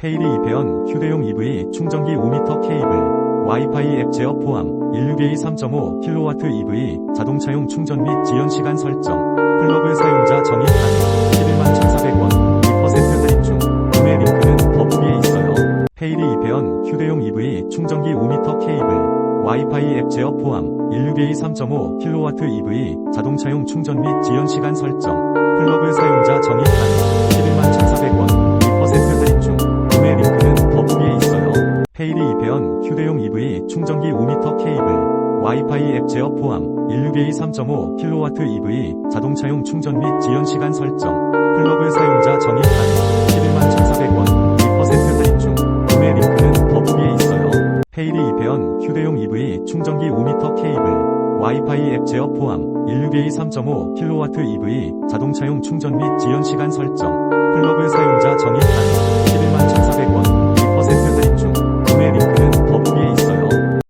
페이리 이페언 휴대용 EV 충전기 5m 케이블 와이파이 앱 제어 포함 16A 3.5kW EV 자동차용 충전 및 지연 시간 설정 플러그 사용자 정의 단 11만 1,400원 2% 할인 중 구매 링크는 더보기에 있어요. 페이리 이페언 휴대용 EV 충전기 5m 케이블 와이파이 앱 제어 포함 16A 3.5kW EV 자동차용 충전 및 지연 시간 설정 플러그 사용 페이리 이페언 휴대용 EV 충전기 5m 케이블 와이파이 앱 제어 포함 16A 3.5kW EV 자동차용 충전 및 지연 시간 설정 플러그 사용자 정의 단 11만 1,400원 2% 할인 중 구매 링크는 더보기에 있어요. 페이리 이페언 휴대용 EV 충전기 5m 케이블 와이파이 앱 제어 포함 16A 3.5kW EV 자동차용 충전 및 지연 시간 설정